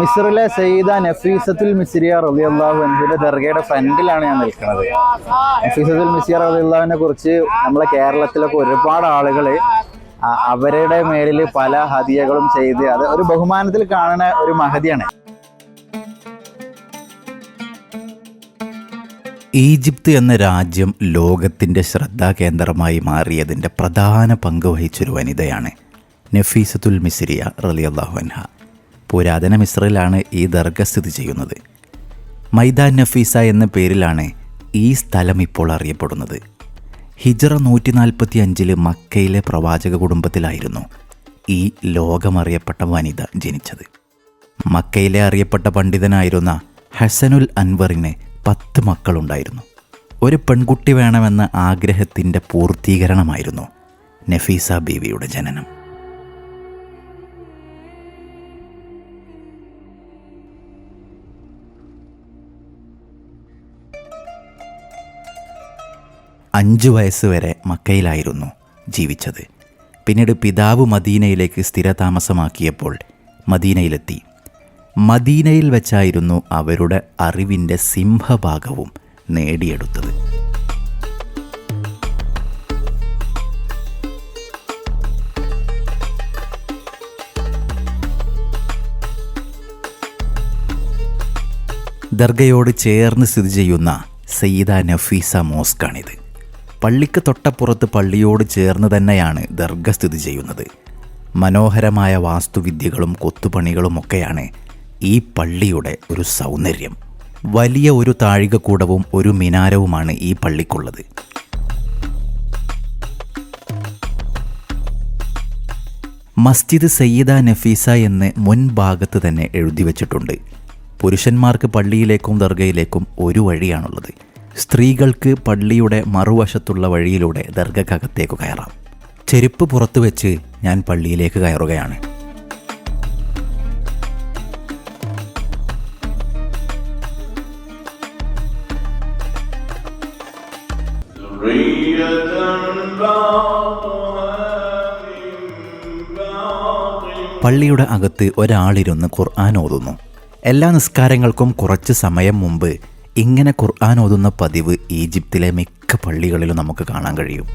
മിസ്റിലെ സയ്യിദ നഫീസത്തുൽ മിസ്രിയ റളിയല്ലാഹു അൻഹുവിന്റെ ദർഗയുടെ ഫ്രണ്ടിലാണ് ഞാൻ നിൽക്കുന്നത്. നഫീസത്തുൽ മിസ്രിയ റളിയല്ലാഹുവിനെ കുറിച്ച് നമ്മളെ കേരളത്തിലൊക്കെ ഒരുപാട് ആളുകൾ അവരുടെ മേലിൽ പല ഹതിയകളും ചെയ്ത് അത് ഒരു ബഹുമാനത്തിൽ കാണുന്ന ഒരു മഹതിയാണ്. ഈജിപ്ത് എന്ന രാജ്യം ലോകത്തിന്റെ ശ്രദ്ധാകേന്ദ്രമായി മാറിയതിന്റെ പ്രധാന പങ്ക് വഹിച്ചൊരു വനിതയാണ് നഫീസത്തുൽ മിസ്രിയ റലിയല്ലാഹു അൻഹ. പുരാതന മിശ്രയിലാണ് ഈ ദർഗ സ്ഥിതി ചെയ്യുന്നത്. മൈദാൻ നഫീസ എന്ന പേരിലാണ് ഈ സ്ഥലം ഇപ്പോൾ അറിയപ്പെടുന്നത്. ഹിജറ നൂറ്റി നാൽപ്പത്തി അഞ്ചിൽ മക്കയിലെ പ്രവാചക കുടുംബത്തിലായിരുന്നു ഈ ലോകമറിയപ്പെട്ട വനിത ജനിച്ചത്. മക്കയിലെ അറിയപ്പെട്ട പണ്ഡിതനായിരുന്ന ഹസനുൽ അൻവറിന് പത്ത് മക്കളുണ്ടായിരുന്നു. ഒരു പെൺകുട്ടി വേണമെന്ന ആഗ്രഹത്തിന്റെ പൂർത്തീകരണമായിരുന്നു നഫീസ ബീവിയുടെ ജനനം. അഞ്ചു വയസ്സ് വരെ മക്കയിലായിരുന്നു ജീവിച്ചത്. പിന്നീട് പിതാവ് മദീനയിലേക്ക് സ്ഥിരതാമസമാക്കിയപ്പോൾ മദീനയിലെത്തി. മദീനയിൽ വെച്ചായിരുന്നു അവരുടെ അറിവിന്റെ സിംഹഭാഗവും നേടിയെടുത്തത്. ദർഗയോട് ചേർന്ന് സ്ഥിതി ചെയ്യുന്ന സയ്യിദ നഫീസ മോസ്കാണിത് പള്ളിക്ക് തൊട്ടപ്പുറത്ത് പള്ളിയോട് ചേർന്ന് തന്നെയാണ് ദർഗ സ്ഥിതി ചെയ്യുന്നത്. മനോഹരമായ വാസ്തുവിദ്യകളും കൊത്തുപണികളുമൊക്കെയാണ് ഈ പള്ളിയുടെ ഒരു സൗന്ദര്യം. വലിയ ഒരു താഴികക്കൂടവും ഒരു മിനാരവുമാണ് ഈ പള്ളിക്കുള്ളത്. മസ്ജിദ് സയ്യിദ നഫീസ എന്ന് മുൻഭാഗത്ത് തന്നെ എഴുതി വച്ചിട്ടുണ്ട്. പുരുഷന്മാർക്ക് പള്ളിയിലേക്കും ദർഗയിലേക്കും ഒരു വഴിയാണുള്ളത്. സ്ത്രീകൾക്ക് പള്ളിയുടെ മറുവശത്തുള്ള വഴിയിലൂടെ ദർഗക്കകത്തേക്ക് കയറാം. ചെരുപ്പ് പുറത്തു വെച്ച് ഞാൻ പള്ളിയിലേക്ക് കയറുകയാണ്. പള്ളിയുടെ അകത്ത് ഒരാളിരുന്ന് ഖുർആൻ ഓതുന്നു. എല്ലാ നിസ്കാരങ്ങൾക്കും കുറച്ച് സമയം മുമ്പ് ഇങ്ങനെ ഖുർആൻ ഓതുന്ന പതിവ് ഈജിപ്തിലെ മിക്ക പള്ളികളിലും നമുക്ക് കാണാൻ കഴിയും.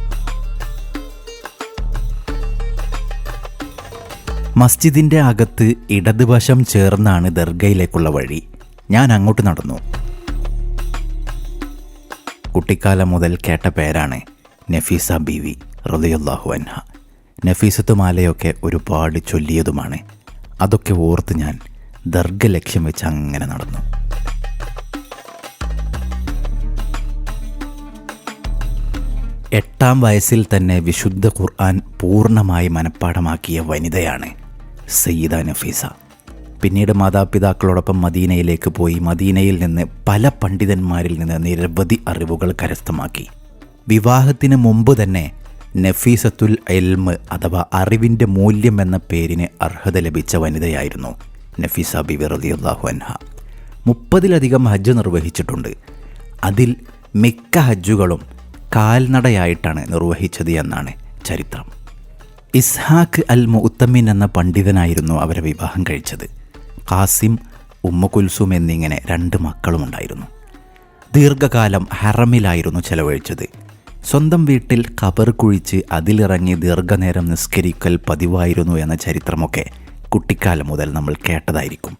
മസ്ജിദിന്റെ അകത്ത് ഇടതുവശം ചേർന്നാണ് ദർഗയിലേക്കുള്ള വഴി. ഞാൻ അങ്ങോട്ട് നടന്നു. കുട്ടിക്കാലം മുതൽ കേട്ട പേരാണ് നഫീസ ബീവി റളിയല്ലാഹു അൻഹ. നഫീസത്തുമാലയൊക്കെ ഒരുപാട് ചൊല്ലിയതുമാണ്. അതൊക്കെ ഓർത്ത് ഞാൻ ദർഗ ലക്ഷ്യം വെച്ച് അങ്ങനെ നടന്നു. എട്ടാം വയസ്സിൽ തന്നെ വിശുദ്ധ ഖുർആൻ പൂർണമായി മനഃപ്പാഠമാക്കിയ വനിതയാണ് സയ്യിദ നഫീസ. പിന്നീട് മാതാപിതാക്കളോടൊപ്പം മദീനയിലേക്ക് പോയി മദീനയിൽ നിന്ന് പല പണ്ഡിതന്മാരിൽ നിന്ന് നിരവധി അറിവുകൾ കരസ്ഥമാക്കി. വിവാഹത്തിന് മുമ്പ് തന്നെ നഫീസത്തുൽ എൽമ് അഥവാ അറിവിന്റെ മൂല്യം എന്ന പേരിന് അർഹത ലഭിച്ച വനിതയായിരുന്നു നഫീസ ബിബി റളിയല്ലാഹു അൻഹ. മുപ്പതിലധികം ഹജ്ജ് നിർവഹിച്ചിട്ടുണ്ട്. അതിൽ മിക്ക ഹജ്ജുകളും കാൽനടയായിട്ടാണ് നിർവഹിച്ചത് എന്നാണ് ചരിത്രം. ഇസ്ഹാഖ് അൽ മുത്തമിൻ എന്ന പണ്ഡിതനായിരുന്നു അവരെ വിവാഹം കഴിച്ചത്. കാസിം ഉമ്മ കുൽസും എന്നിങ്ങനെ രണ്ട് മക്കളുമുണ്ടായിരുന്നു ദീർഘകാലം ഹറമിലായിരുന്നു ചെലവഴിച്ചത്. സ്വന്തം വീട്ടിൽ കബർ കുഴിച്ച് അതിലിറങ്ങി ദീർഘനേരം നിസ്കരിക്കൽ പതിവായിരുന്നു എന്ന ചരിത്രമൊക്കെ കുട്ടിക്കാലം മുതൽ നമ്മൾ കേട്ടതായിരിക്കും.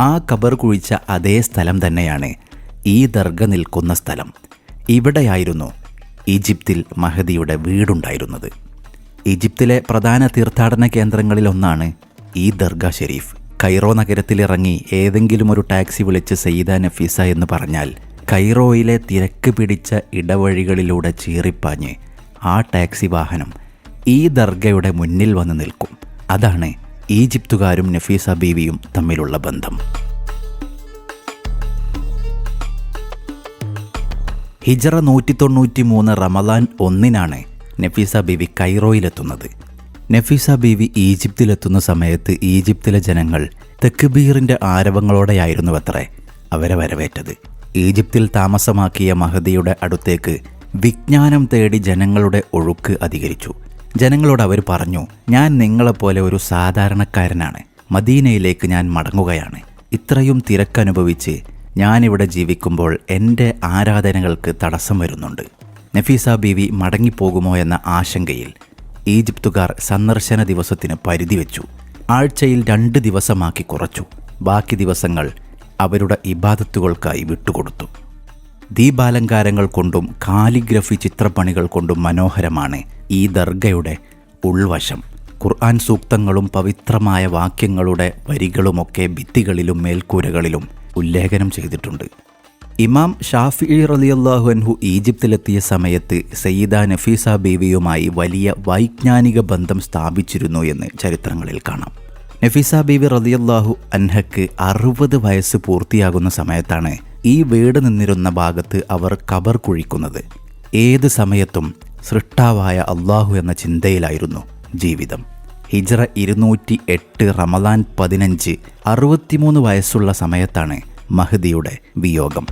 ആ കബർ കുഴിച്ച അതേ സ്ഥലം തന്നെയാണ് ഈ ദർഗ നിൽക്കുന്ന സ്ഥലം. ഇവിടെയായിരുന്നു ഈജിപ്തിൽ മഹദിയുടെ വീടുണ്ടായിരുന്നത്. ഈജിപ്തിലെ പ്രധാന തീർത്ഥാടന കേന്ദ്രങ്ങളിലൊന്നാണ് ഈ ദർഗ ഷെരീഫ്. കൈറോ നഗരത്തിലിറങ്ങി ഏതെങ്കിലും ഒരു ടാക്സി വിളിച്ച് സയ്യിദ നഫീസ എന്ന് പറഞ്ഞാൽ കൈറോയിലെ തിരക്ക് പിടിച്ച ഇടവഴികളിലൂടെ ചീറിപ്പാഞ്ഞ് ആ ടാക്സി വാഹനം ഈ ദർഗയുടെ മുന്നിൽ വന്ന് നിൽക്കും. അതാണ് ഈജിപ്തുകാരും നഫീസ ബീവിയും തമ്മിലുള്ള ബന്ധം. ഹിജറ നൂറ്റി തൊണ്ണൂറ്റി മൂന്ന് റമദാൻ ഒന്നിനാണ് നഫീസ ബീവി കൈറോയിലെത്തുന്നത്. നഫീസ ബീവി ഈജിപ്തിലെത്തുന്ന സമയത്ത് ഈജിപ്തിലെ ജനങ്ങൾ തെക്കുബീറിന്റെ ആരവങ്ങളോടെയായിരുന്നു അത്രേ അവരെ വരവേറ്റത്. ഈജിപ്തിൽ താമസമാക്കിയ മഹദിയുടെ അടുത്തേക്ക് വിജ്ഞാനം തേടി ജനങ്ങളുടെ ഒഴുക്ക് അധികരിച്ചു. ജനങ്ങളോട് അവർ പറഞ്ഞു ഞാൻ നിങ്ങളെപ്പോലെ ഒരു സാധാരണക്കാരനാണ്. മദീനയിലേക്ക് ഞാൻ മടങ്ങുകയാണ്. ഇത്രയും തിരക്കനുഭവിച്ച് ഞാനിവിടെ ജീവിക്കുമ്പോൾ എന്റെ ആരാധനകൾക്ക് തടസ്സം വരുന്നുണ്ട്. നഫീസ ബീവി മടങ്ങിപ്പോകുമോ എന്ന ആശങ്കയിൽ ഈജിപ്തുകാർ സന്ദർശന ദിവസത്തിന് പരിധി വെച്ചു. ആഴ്ചയിൽ രണ്ട് ദിവസമാക്കി കുറച്ചു. ബാക്കി ദിവസങ്ങൾ അവരുടെ ഇബാദത്തുകൾക്കായി വിട്ടുകൊടുത്തു. ദീപാലങ്കാരങ്ങൾ കൊണ്ടും കാലിഗ്രഫി ചിത്രപ്പണികൾ കൊണ്ടും മനോഹരമാണ് ഈ ദർഗയുടെ ഉൾവശം. ഖുർആൻ സൂക്തങ്ങളും പവിത്രമായ വാക്യങ്ങളുടെ വരികളുമൊക്കെ ഭിത്തികളിലും മേൽക്കൂരകളിലും ഉല്ലേഖനം ചെയ്തിട്ടുണ്ട്. ഇമാം ഷാഫി റലിയല്ലാഹു അൻഹു ഈജിപ്തിലെത്തിയ സമയത്ത് സയ്യിദ നഫീസ ബീവിയുമായി വലിയ വൈജ്ഞാനിക ബന്ധം സ്ഥാപിച്ചിരുന്നു എന്ന് ചരിത്രങ്ങളിൽ കാണാം. നഫീസ ബീവി റലിയല്ലാഹു അൻഹക്ക് അറുപത് വയസ്സ് പൂർത്തിയാകുന്ന സമയത്താണ് ഈ വീട് നിന്നിരുന്ന ഭാഗത്ത് അവർ കബർ കുഴിക്കുന്നത്. ഏത് സമയത്തും സൃഷ്ടാവായ അള്ളാഹു എന്ന ചിന്തയിലായിരുന്നു ജീവിതം. ഹിജ്റ ഇരുന്നൂറ്റി എട്ട് റമദാൻ പതിനഞ്ച് അറുപത്തിമൂന്ന് വയസ്സുള്ള സമയത്താണ് മഹദിയുടെ വിയോഗം.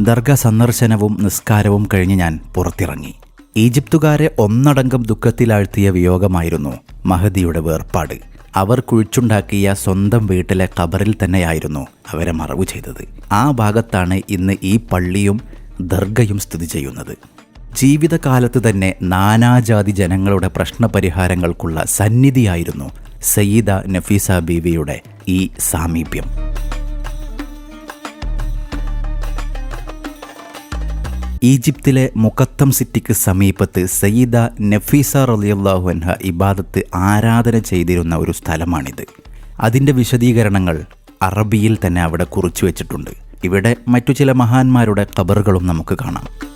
ദർഗ സന്ദർശനവും നിസ്കാരവും കഴിഞ്ഞ് ഞാൻ പുറത്തിറങ്ങി. ഈജിപ്തുകാരെ ഒന്നടങ്കം ദുഃഖത്തിലാഴ്ത്തിയ വിയോഗമായിരുന്നു മഹദിയുടെ വേർപാട്. അവർ കുഴിച്ചുണ്ടാക്കിയ സ്വന്തം വീട്ടിലെ ഖബറിൽ തന്നെയായിരുന്നു അവരെ മറവു ചെയ്തത്. ആ ഭാഗത്താണ് ഇന്ന് ഈ പള്ളിയും ദർഗയും സ്ഥിതി ചെയ്യുന്നത്. ജീവിതകാലത്ത് തന്നെ നാനാജാതി ജനങ്ങളുടെ പ്രശ്നപരിഹാരങ്ങൾക്കുള്ള സന്നിധിയായിരുന്നു സയ്യിദ നഫീസ ബീവിയുടെ ഈ സാമീപ്യം. ഈജിപ്തിലെ മുക്കത്തം സിറ്റിക്ക് സമീപത്ത് സയ്യിദ നഫീസ റലിയല്ലാഹു അൻഹ ഇബാദത്ത് ആരാധന ചെയ്തിരുന്ന ഒരു സ്ഥലമാണിത്. അതിന്റെ വിശദീകരണങ്ങൾ അറബിയിൽ തന്നെ അവിടെ കുറിച്ചു വച്ചിട്ടുണ്ട്. ഇവിടെ മറ്റു ചില മഹാന്മാരുടെ ഖബറുകളും നമുക്ക് കാണാം.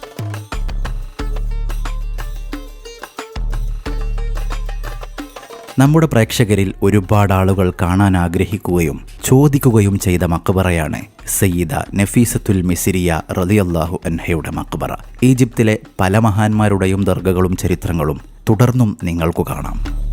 നമ്മുടെ പ്രേക്ഷകരിൽ ഒരുപാട് ആളുകൾ കാണാൻ ആഗ്രഹിക്കുകയും ചോദിക്കുകയും ചെയ്ത മക്ബറയാണ് സയ്യിദ നഫീസത്തുൽ മിസിരിയ റലിയല്ലാഹു അൻഹയുടെ മക്ബറ. ഈജിപ്തിലെ പല മഹാന്മാരുടെയും ദർഗകളും ചരിത്രങ്ങളും തുടർന്നും നിങ്ങൾക്കു കാണാം.